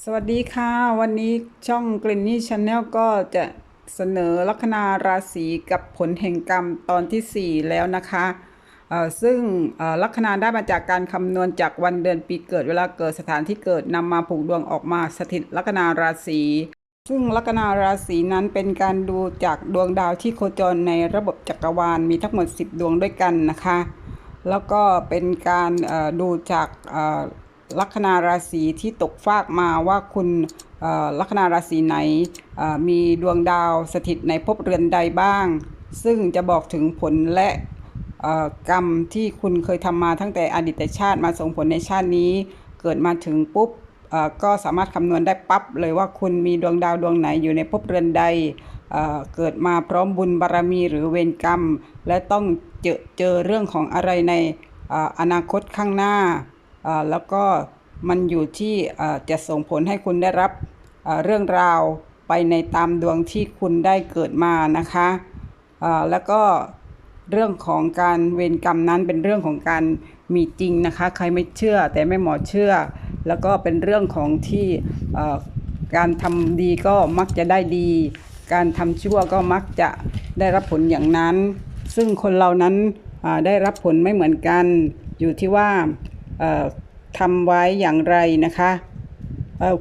สวัสดีค่ะ วันนี้ช่องกลิ่นนี่ชาแนลก็จะเสนอลัคนาราศีกับผลแห่งกรรมตอนที่ 4 แล้วนะคะเออซึ่งเออลัคนาได้มาจากการคำนวณจากวันเดือนปีเกิดเวลาเกิดสถานที่เกิดนำมาผูกดวงออกมาสถิตลัคนาราศีซึ่งลัคนาราศีนั้นเป็นการดูจากดวงดาวที่โคจรในระบบจักรวาลมีทั้งหมด 10 ดวงด้วยกันนะคะ แล้วก็เป็นการเออดูจากเอ่อ ลัคนาราศีที่ตกฟากมาว่าคุณลัคนาราศีไหนมีดวงดาวสถิตในภพเรือนใดบ้าง ซึ่งจะบอกถึงผลและกรรมที่คุณเคยทำมาตั้งแต่อดีตชาติมาส่งผลในชาตินี้ เกิดมาถึงปุ๊บก็สามารถคำนวณได้ปั๊บเลยว่าคุณมีดวงดาวดวงไหนอยู่ในภพเรือนใดเเกิดมาพร้อมบุญบารมีหรือเวรกรรม และต้องเจอเจอเรื่องของอะไรในออนาคตข้างหน้า แล้วก็มันอยู่ที่จะส่งผลให้คุณได้รับเรื่องราวไปในตามดวงที่คุณได้เกิดมานะคะแล้วก็เรื่องของการเวรกรรมนั้นเป็นเรื่องของการมีจริงนะคะ ใครไม่เชื่อแต่แม่หมอเชื่อ แล้วก็เป็นเรื่องของที่การทำดีก็มักจะได้ดี การทำชั่วก็มักจะได้รับผลอย่างนั้น ซึ่งคนเรานั้นได้รับผลไม่เหมือนกัน อยู่ที่ว่า ทำไว้อย่างไรนะคะ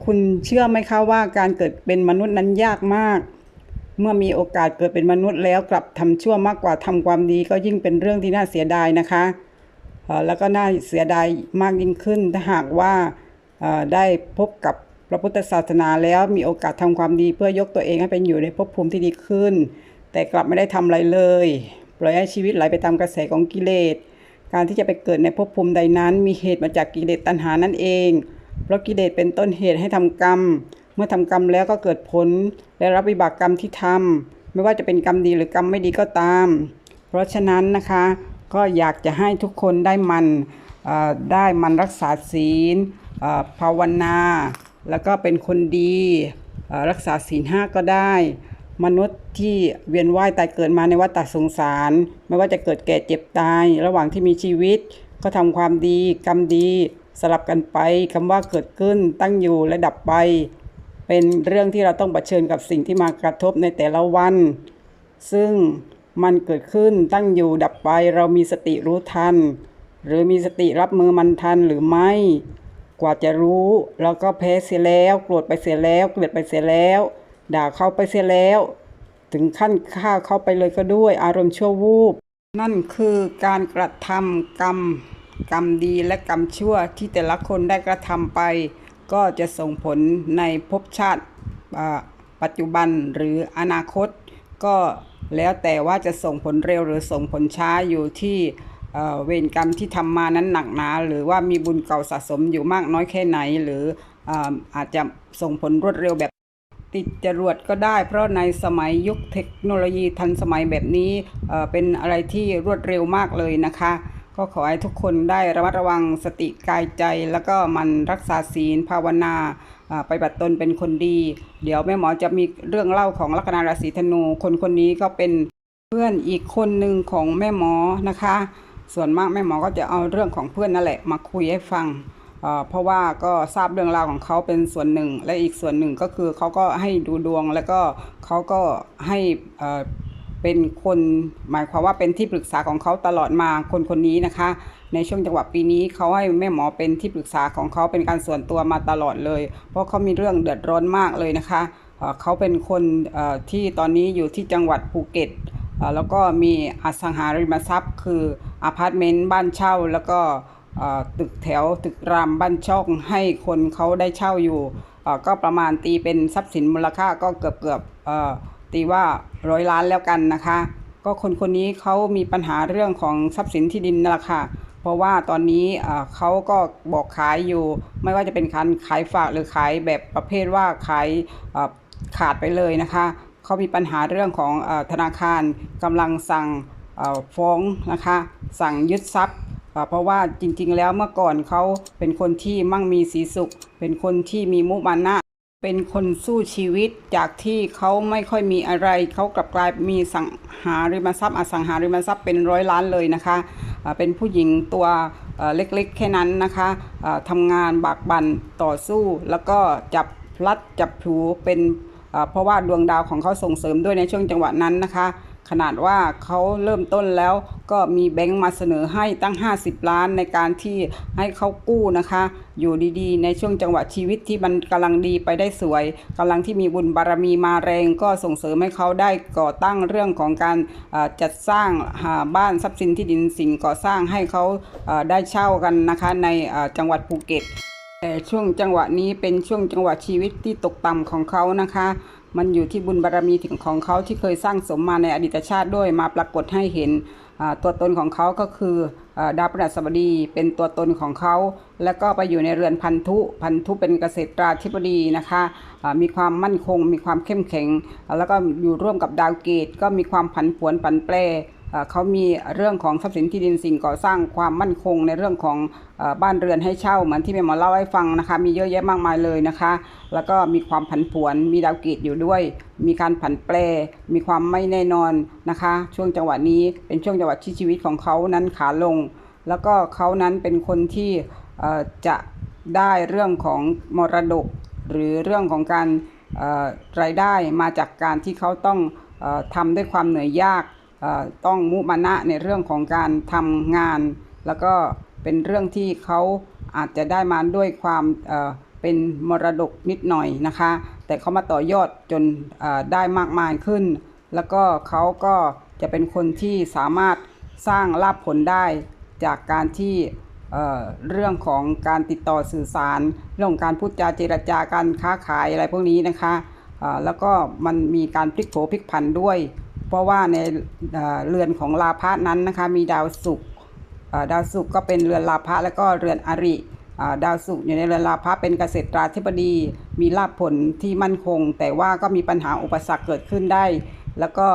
คุณเชื่อไหมคะว่าการเกิดเป็นมนุษย์นั้นยากมาก เมื่อมีโอกาสเกิดเป็นมนุษย์แล้วกลับทำชั่วมากกว่าทำความดีก็ยิ่งเป็นเรื่องที่น่าเสียดายนะคะแล้วก็น่าเสียดายมากยิ่งขึ้นถ้าหากว่าได้พบกับพระพุทธศาสนาแล้วมีโอกาสทำความดีเพื่อยกตัวเองให้เป็นอยู่ในภพภูมิที่ดีขึ้น แต่กลับไม่ได้ทำอะไรเลย ปล่อยให้ชีวิตไหลไปตามกระแสของกิเลส การที่จะไปเกิดในภพภูมิใดนั้น มีเหตุมาจากกิเลสตัณหานั่นเอง เพราะกิเลสเป็นต้นเหตุให้ทำกรรม เมื่อทำกรรมแล้วก็เกิดผล และรับวิบากกรรมที่ทำไม่ว่าจะเป็นกรรมดีหรือกรรมไม่ดีก็ตาม เพราะฉะนั้นนะคะก็อยากจะให้ทุกคนได้มันได้มันรักษาศีลภาวนา แล้วก็เป็นคนดีรักษาศีลห้าก็ได้ มนุษย์ที่เวียนว่ายตายเกิดมาในวัฏสงสาร ไม่ว่าจะเกิดแก่เจ็บตาย ระหว่างที่มีชีวิต ก็ทำความดี กรรมดี สลับกันไปคำว่าเกิดขึ้นตั้งอยู่และดับไป เป็นเรื่องที่เราต้องเผชิญกับสิ่งที่มากระทบในแต่ละวัน ซึ่งมันเกิดขึ้นตั้งอยู่ดับไป เรามีสติรู้ทัน หรือมีสติรับมือมันทันหรือไม่ กว่าจะรู้ แล้วก็แพ้เสียแล้ว โกรธไปเสียแล้ว เกลียดไปเสียแล้ว ด่าเขาไปเสียแล้ว ถึงขั้นฆ่าเขาไปเลยก็ด้วย อารมณ์ชั่ววูบ นั่นคือการกระทำกรรม กรรมดีและกรรมชั่วที่แต่ละคนได้กระทำไป ก็จะส่งผลในภพชาติปัจจุบันหรืออนาคต ก็แล้วแต่ว่าจะส่งผลเร็วหรือส่งผลช้าอยู่ที่เเวรกรรมที่ทำมานั้นหนักหนา หรือว่ามีบุญเก่าสะสมอยู่มากน้อยแค่ไหน หรือออาจจะส่งผลรวดเร็วแบบ ติดจรวดก็ได้ เพราะในสมัยยุคเทคโนโลยีทันสมัยแบบนี้เเป็นอะไรที่รวดเร็วมากเลยนะคะ ก็ขอให้ทุกคนได้ระมัดระวังสติกายใจ แล้วก็มันรักษาศีลภาวนาไปบัติตนเป็นคนดี เดี๋ยวแม่หมอจะมีเรื่องเล่าของลัคนาราศีธนู คนคนนี้ก็เป็นเพื่อนอีกคนหนึ่งของแม่หมอนะคะ ส่วนมากแม่หมอก็จะเอาเรื่องของเพื่อนนั่นแหละมาคุยให้ฟัง เพราะว่าก็ทราบเรื่องราวของเขาเป็นส่วนหนึ่ง และอีกส่วนหนึ่งก็คือเขาก็ให้ดูดวงแล้วก็เขาก็ให้เป็นคนหมายความว่าเป็นที่ปรึกษาของเขาตลอดมาคนคนนี้นะคะ ในช่วงจังหวะปีนี้เขาให้แม่หมอเป็นที่ปรึกษาของเขาเป็นการส่วนตัวมาตลอดเลย เพราะเขามีเรื่องเดือดร้อนมากเลยนะคะเขาเป็นคนที่ตอนนี้อยู่ที่จังหวัดภูเก็ตแล้วก็มีอสังหาริมทรัพย์ คืออพาร์ตเมนต์บ้านเช่าแล้วก็ ตึกแถวตึกรามบ้านช่องให้คนเขาได้เช่าอยู่ ก็ประมาณตีเป็นทรัพย์สินมูลค่าก็เกือบเกือบตีว่าร้อยล้านแล้วกันนะคะ ก็คนคนนี้เขามีปัญหาเรื่องของทรัพย์สินที่ดินนั่นแหละค่ะเพราะว่าตอนนี้เขาก็บอกขายอยู่ ไม่ว่าจะเป็นการขายฝากหรือขายแบบประเภทว่าขายขาดไปเลยนะคะเขามีปัญหาเรื่องของอธนาคารกำลังสั่งฟ้องนะคะ สั่งยึดทรัพย์ เอ่อเพราะว่าจริงๆ แล้วเมื่อก่อนเขาเป็นคนที่มั่งมีสีสุข เป็นคนที่มีมุมานะเป็นคนสู้ชีวิตจากที่เขาไม่ค่อยมีอะไร เขากลับกลายมีสังหาริมทรัพย์อสังหาริมทรัพย์เป็นร้อยล้านเลยนะคะเป็นผู้หญิงตัวเล็กๆแค่นั้นนะคะอ่าทำงานบากบั่นต่อสู้ แล้วก็จับพลัดจับผูเป็นเพราะว่าดวงดาวของเขาส่งเสริมด้วยในช่วงจังหวะนั้นนะคะ ขนาดว่าเขาเริ่มต้นแล้ว ก็มีแบงก์มาเสนอให้ตั้ง 50 ล้านในการที่ให้เขากู้นะคะ อยู่ดีๆ ในช่วงจังหวะชีวิตที่มันกำลังดีไปได้สวยกำลังที่มีบุญบารมีมาแรงก็ส่งเสริมให้เขาได้ก่อตั้งเรื่องของการจัดสร้างหาบ้านทรัพย์สินที่ดินสิ่งก่อสร้างให้เขาได้เช่ากันนะคะในจังหวัดภูเก็ตแต่ช่วงจังหวะนี้เป็นช่วงจังหวะชีวิตที่ตกต่ำของเขานะคะมันอยู่ที่บุญบารรมีถึงของเขาที่เคยสร้างสมมาในอดีตชาติด้วยมาปรากฏให้เห็น ตัวตนของเขาก็คืออดาวพฤหัสบดีเป็นตัวตนของเขา แล้วก็ไปอยู่ในเรือนพันธุ พันธุเป็นเกษตราธิบดีนะคะะมีความมั่นคง มีความเข้มแข็ง แล้วก็อยู่ร่วมกับดาวเกตก็มีความผันผวนผันแปร เขามีเรื่องของทรัพย์สินที่ดินสิ่งก่อสร้างความมั่นคงในเรื่องของอบ้านเรือนให้เช่าเหมือนที่แม่หมอเล่าให้ฟังนะคะมีเยอะแยะมากมายเลยนะคะ แล้วก็มีความผันผวน มีดาวเกตอยู่ด้วย มีการผันแปร มีความไม่แน่นอนนะคะ ช่วงจังหวะนี้เป็นช่วงจังหวะที่ชีวิตของเขานั้นขาลง แล้วก็เขานั้นเป็นคนที่จะได้เรื่องของมรดก หรือเรื่องของการรายได้มาจากการที่เขาต้องออทำด้วยความเหนื่อยยาก ต้องมุมานะในเรื่องของการทำงาน แล้วก็เป็นเรื่องที่เขาอาจจะได้มาด้วยความเเป็นมรดกนิดหน่อยนะคะ แต่เขามาต่อยอดจนได้มากมายขึ้น แล้วก็เขาก็จะเป็นคนที่สามารถสร้างลาภผลได้จากการที่เอ่อเรื่องของการติดต่อสื่อสาร เรื่องการพูดจาเจรจาการค้าขายอะไรพวกนี้นะคะแล้วก็มันมีการพลิกโผพลิกผันด้วย เพราะว่าในเรือนของลาภะนั้นนะคะมีดาวศุกร์ดาวศุกร์ก็เป็นเรือนลาภะแล้วก็เรือนอริดาวศุกร์อยู่ในเรือนลาภะเป็นเกษตราธิบดี มีลาภผลที่มั่นคง แต่ว่าก็มีปัญหาอุปสรรคเกิดขึ้นได้ แล้วก็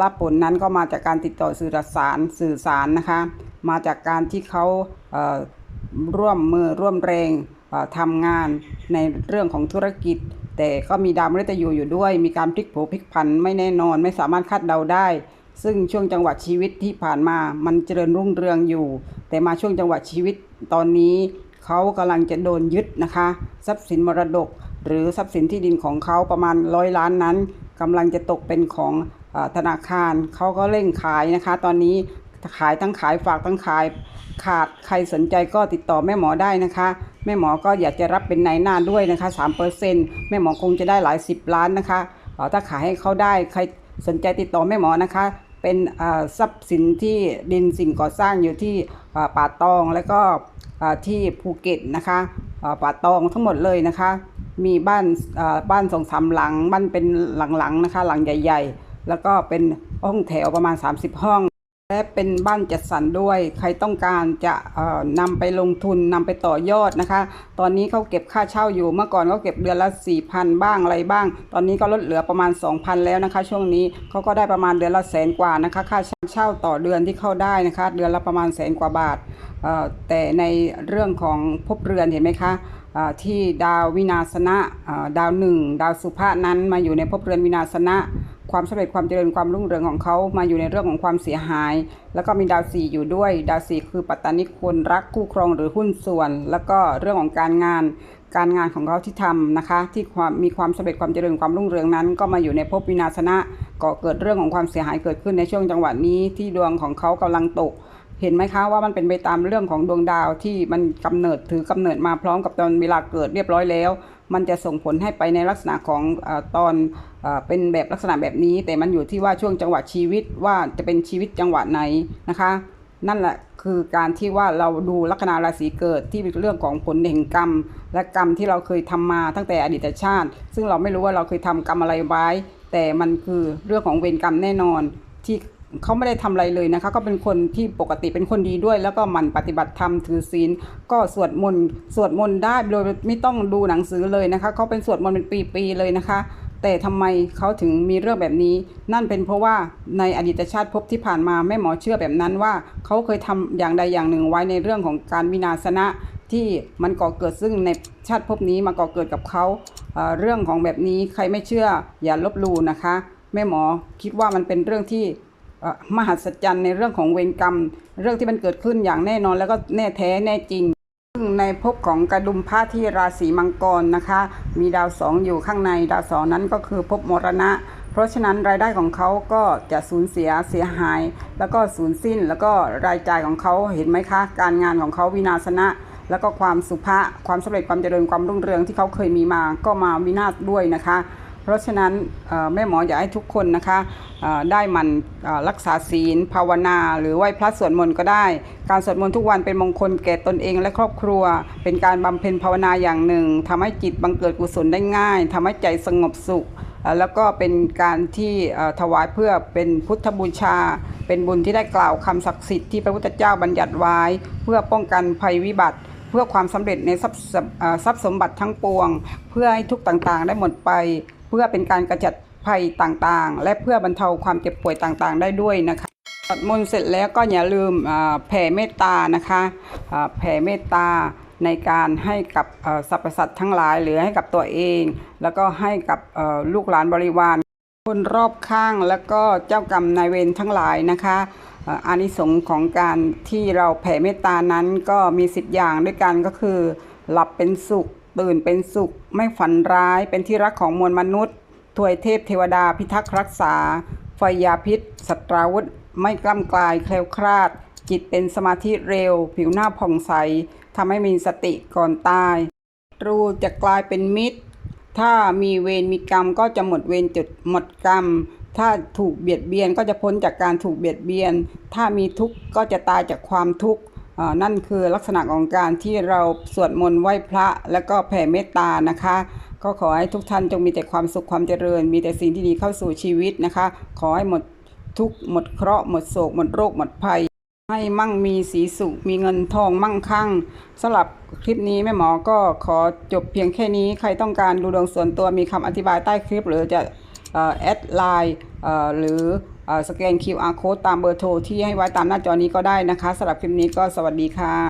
ลาภผลนั้นก็มาจากการติดต่อสื่อสารสื่อสารนะคะ มาจากการที่เขาร่วมมือร่วมแรงทำงานในเรื่องของธุรกิจ แต่ก็มีดาวมฤตยูอยู่ด้วย มีการพลิกโผพลิกผันไม่แน่นอนไม่สามารถคาดเดาได้ ซึ่งช่วงจังหวะชีวิตที่ผ่านมามันเจริญรุ่งเรืองอยู่ แต่มาช่วงจังหวะชีวิตตอนนี้เขากำลังจะโดนยึดนะคะ ทรัพย์สินมรดก หรือทรัพย์สินที่ดินของเขาประมาณร้อยล้านนั้นกำลังจะตกเป็นของอธนาคารเขาก็เร่งขายนะคะ ตอนนี้ขายทั้งขายฝากทั้งขาย ขาดใครสนใจก็ติดต่อแม่หมอได้นะคะ แม่หมอก็อยากจะรับเป็นนายหน้าด้วยนะคะ3%แม่หมอคงจะได้หลายสิบล้านนะคะถ้าขายให้เขาได้ใครสนใจติดต่อแม่หมอนะคะ เป็นทรัพย์สินที่ดินสิ่งก่อสร้างอยู่ที่ป่าตองแล้วก็ที่ภูเก็ตนะคะป่าตองทั้งหมดเลยนะคะ มีบ้านบ้านสองสามหลังบ้านเป็นหลังๆนะคะ หลังใหญ่ ๆ แล้วก็เป็นห้องแถวประมาณ 30 ห้อง และเป็นบ้านจัดสรรด้วย ใครต้องการจะนำไปลงทุนนำไปต่อยอดนะคะ ตอนนี้เขาเก็บค่าเช่าอยู่เมื่อก่อนเขาเก็บเดือนละ 4,000 บ้างอะไรบ้าง ตอนนี้ก็ลดเหลือประมาณ 2,000 แล้วนะคะ ช่วงนี้เขาก็ได้ประมาณเดือนละแสนกว่านะคะ ค่าเช่าต่อเดือนที่เข้าได้นะคะ เดือนละประมาณแสนกว่าบาท แต่ในเรื่องของภพเรือนเห็นไหมคะที่ดาววินาศนะดาวหนึ่งดาวสุภานั้นมาอยู่ในภพเรือนวินาศนะ ความสำเร็จความเจริญความรุ่งเรืองของเขามาอยู่ในเรื่องของความเสียหาย แล้วก็มีดาวสี่อยู่ด้วย ดาวสี่คือปัตตานิคนรักคู่ครองหรือหุ้นส่วน แล้วก็เรื่องของการงาน การงานของเขาที่ทำนะคะ ที่ความมีความสำเร็จความเจริญความรุ่งเรืองนั้น ก็มาอยู่ในภพวินาศนะก่อเกิดเรื่องของความเสียหายเกิดขึ้นในช่วงจังหวะนี้ที่ดวงของเขากำลังตกเห็นไหมคะว่ามันเป็นไปตามเรื่องของดวงดาวที่มันกำเนิดถือกำเนิดมาพร้อมกับตอนเวลาเกิดเรียบร้อยแล้ว มันจะส่งผลให้ไปในลักษณะของอตอนเอเป็นแบบลักษณะแบบนี้ แต่มันอยู่ที่ว่าช่วงจังหวะชีวิตว่าจะเป็นชีวิตจังหวะไหนนะคะ นั่นแหละคือการที่ว่าเราดูลัคนาราศีเกิดที่เป็นเรื่องของผลแห่งกรรม และกรรมที่เราเคยทำมาตั้งแต่อดีตชาติ ซึ่งเราไม่รู้ว่าเราเคยทำกรรมอะไรไว้ แต่มันคือเรื่องของเวรกรรมแน่นอนที่ เขาไม่ได้ทำอะไรเลยนะคะก็เป็นคนที่ปกติเป็นคนดีด้วย แล้วก็หมันปฏิบัติธรรมถือศีลก็สวดมนต์สวดมนต์ได้โดยไม่ต้องดูหนังสือเลยนะคะเขาเป็นสวดมนต์เป็นปีๆเลยนะคะ แต่ทำไมเขาถึงมีเรื่องแบบนี้ นั่นเป็นเพราะว่าในอดีตชาติภพที่ผ่านมาแม่หมอเชื่อแบบนั้นว่าเขาเคยทำอย่างใดอย่างหนึ่งไว้ในเรื่องของการวินาศนะที่มันก่อเกิดซึ่งในชาติภพนี้มาก่อเกิดกับเขาเรื่องของแบบนี้ใครไม่เชื่ออย่าลบหลู่นะคะ แม่หมอคิดว่ามันเป็นเรื่องที่ มหัศจรรย์ในเรื่องของเวรกรรม เรื่องที่มันเกิดขึ้นอย่างแน่นอนแล้วก็แน่แท้แน่จริง ซึ่งในภพของกระดุมพระที่ราศีมังกรนะคะ มีดาวสองอยู่ข้างในดาวสองนั้นก็คือภพมรณะ เพราะฉะนั้นรายได้ของเขาก็จะสูญเสียเสียหาย แล้วก็สูญสิ้นแล้วก็รายจ่ายของเขาเห็นไหมคะ การงานของเขาวินาศนะแล้วก็ความสุภาความสำเร็จความเจริญความรุ่งเรืองที่เขาเคยมีมาก็มาวินาศด้วยนะคะ เพราะฉะนั้นแม่หมออยากให้ทุกคนนะคะได้มันรักษาศีล ภาวนา หรือไหว้พระสวดมนต์ก็ได้ การสวดมนต์ทุกวันเป็นมงคลแก่ตนเองและครอบครัว เป็นการบำเพ็ญภาวนาอย่างหนึ่งทำให้จิตบังเกิดกุศลได้ง่ายทำให้ใจสงบสุขแล้วก็เป็นการที่ถวายเพื่อเป็นพุทธบูชา เป็นบุญที่ได้กล่าวคำศักดิ์สิทธิ์ที่พระพุทธเจ้าบัญญัติไว้ เพื่อป้องกันภัยวิบัติ เพื่อความสำเร็จในทรัพย์สมบัติทั้งปวง เพื่อให้ทุกต่างๆได้หมดไป เพื่อเป็นการกระจัดภัยต่างๆ และเพื่อบรรเทาความเจ็บป่วยต่างๆ ได้ด้วยนะคะสวดมนต์เสร็จแล้วก็อย่าลืมแผ่เมตตานะคะแผ่เมตตาในการให้กับสรรพสัตว์ทั้งหลายหรือให้กับตัวเอง แล้วก็ให้กับลูกหลานบริวาร คนรอบข้างแล้วก็เจ้ากรรมนายเวรทั้งหลายนะคะอานิสงส์ของการที่เราแผ่เมตตานั้นก็มีสิบอย่างด้วยกันก็คือ หลับเป็นสุข ตื่นเป็นสุข ไม่ฝันร้ายเป็นที่รักของมวลมนุษย์ถวยเทพเทวดาพิทักษ์รักษาไฟยาพิษสัตราวุธ ไม่กล้ำกลายแคล้วคลาด จิตเป็นสมาธิเร็ว ผิวหน้าผ่องใสทำให้มีสติก่อนตายตรูจะกลายเป็นมิตร ถ้ามีเวรมีกรรมก็จะหมดเวรจุดหมดกรรม ถ้าถูกเบียดเบียนก็จะพ้นจากการถูกเบียดเบียน ถ้ามีทุกข์ก็จะตายจากความทุกข์ นั่นคือลักษณะของการที่เราสวดมนต์ไหว้พระแล้วก็แผ่เมตตานะคะ ก็ขอให้ทุกท่านจงมีแต่ความสุขความเจริญ มีแต่สิ่งที่ดีเข้าสู่ชีวิตนะคะ ขอให้หมดทุกข์หมดเคราะห์หมดโศก หมดโรค หมดภัย ให้มั่งมีสีสุข มีเงินทองมั่งคั่งสำหรับคลิปนี้แม่หมอก็ขอจบเพียงแค่นี้ใครต้องการดูดวงส่วนตัวมีคำอธิบายใต้คลิป หรือจะเอ่อแอดไลน์หรือ สแกน QR code ตามเบอร์โทรที่ให้ไว้ตามหน้าจอนี้ก็ได้นะคะสำหรับคลิปนี้ก็สวัสดีค่ะ